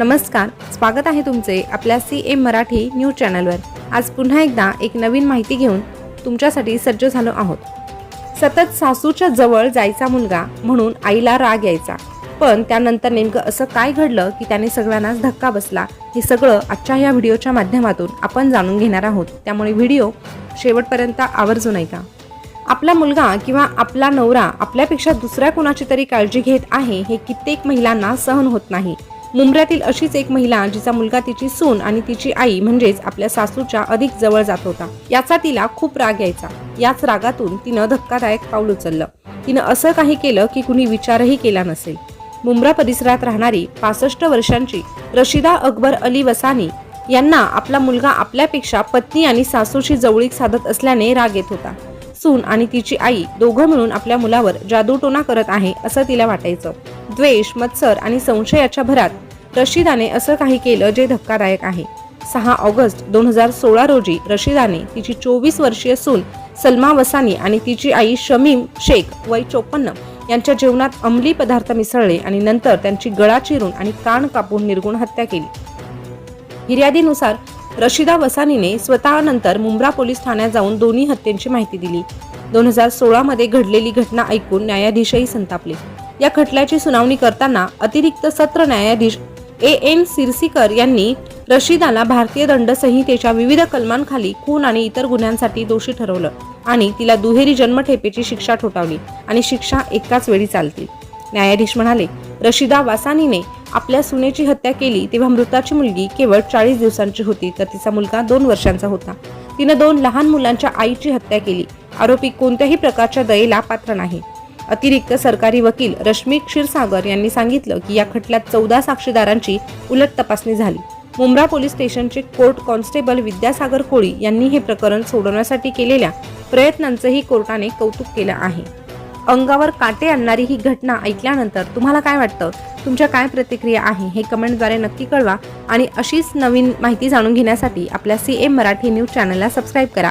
नमस्कार स्वागत आहे तुमचे आपल्या सी एम मराठी न्यूज चॅनलवर. आज पुन्हा एकदा एक नवीन माहिती घेऊन तुमच्यासाठी सज्ज झालो आहोत. सतत सासूच्या जवळ जायचा मुलगा म्हणून आईला राग यायचा. पण त्यानंतर नेमकं असं काय घडलं की त्याने सगळ्यांनाच धक्का बसला? हे सगळं आजच्या या व्हिडिओच्या माध्यमातून आपण जाणून घेणार आहोत. त्यामुळे व्हिडिओ शेवटपर्यंत आवर्जून ऐका आपला मुलगा किंवा आपला नवरा आपल्यापेक्षा दुसऱ्या कुणाची तरी काळजी घेत आहे हे कित्येक महिलांना सहन होत नाही. मुंबऱ्यातील अशीच एक महिला जिचा मुलगा तिची सून आणि तिची आई म्हणजेच आपल्या सासूच्या अधिक जवळ जात होता. याचा तिला खूप राग यायचा. याच रागातून तिनं धक्कादायक पाऊल उचललं. तिनं असं काही केलं की कुणी विचारही केला नसेल. मुंब्रा परिसरात राहणारी पासष्ट वर्षांची रशिदा अकबर अली वसानी यांना आपला मुलगा आपल्यापेक्षा पत्नी आणि सासूशी जवळीक साधत असल्याने राग येत होता. सून आणि तिची आई दोघं मिळून आपल्या मुलावर जादूटोना करत आहे असं तिला वाटायचं. द्वेष मत्सर आणि संशयाच्या भरात रशिदाने असं काही केलं जे धक्कादायक आहे. सहा ऑगस्ट दोन हजार सोळा रोजी रशिदाने तिची चोवीस वर्षीय सून सलमा वसानी आणि तिची आई शमीम शेख वय चोपन्न यांच्या जेवणात अंमली पदार्थ मिसळले आणि नंतर त्यांची गळा चिरून आणि कान कापून निर्गुण हत्या केली. फिर्यादीनुसार रशिदा वसानीने स्वतः नंतर मुंब्रा पोलीस ठाण्यात जाऊन दोन्ही हत्येंची माहिती दिली. दोन हजार सोळामध्ये घडलेली घटना ऐकून न्यायाधीशही संतापले. या खटल्याची सुनावणी करताना अतिरिक्त सत्र न्यायाधीश ए एन सिरसीकर यांनी रशिदाला भारतीय दंड संहितेच्या विविध कलमांखाली खून आणि इतर गुन्ह्यांसाठी दोषी ठरवलं आणि तिला दुहेरी जन्मठेपेची शिक्षा ठोठावली आणि शिक्षा एकाच वेळी चालतील. न्यायाधीश म्हणाले रशिदा वासानीने आपल्या सुनेची हत्या केली तेव्हा मृताची मुलगी केवळ चाळीस दिवसांची होती तर तिचा मुलगा दोन वर्षांचा होता. तिनं दोन लहान मुलांच्या आईची हत्या केली. आरोपी कोणत्याही प्रकारच्या दयेला पात्र नाही. अतिरिक्त सरकारी वकील रश्मी क्षीरसागर यांनी सांगितलं की या खटल्यात चौदा साक्षीदारांची उलट तपासणी झाली. मुंब्रा पोलीस स्टेशनचे कोर्ट कॉन्स्टेबल विद्यासागर कोळी यांनी हे प्रकरण सोडवण्यासाठी केलेल्या प्रयत्नांचंही कोर्टाने कौतुक केलं आहे. अंगावर काटे आणणारी ही घटना ऐकल्यानंतर तुम्हाला काय वाटतं? तुमच्या काय प्रतिक्रिया आहे? हे कमेंटद्वारे नक्की कळवा आणि अशीच नवीन माहिती जाणून घेण्यासाठी आपल्या सी एम मराठी न्यूज चॅनलला सबस्क्राईब करा.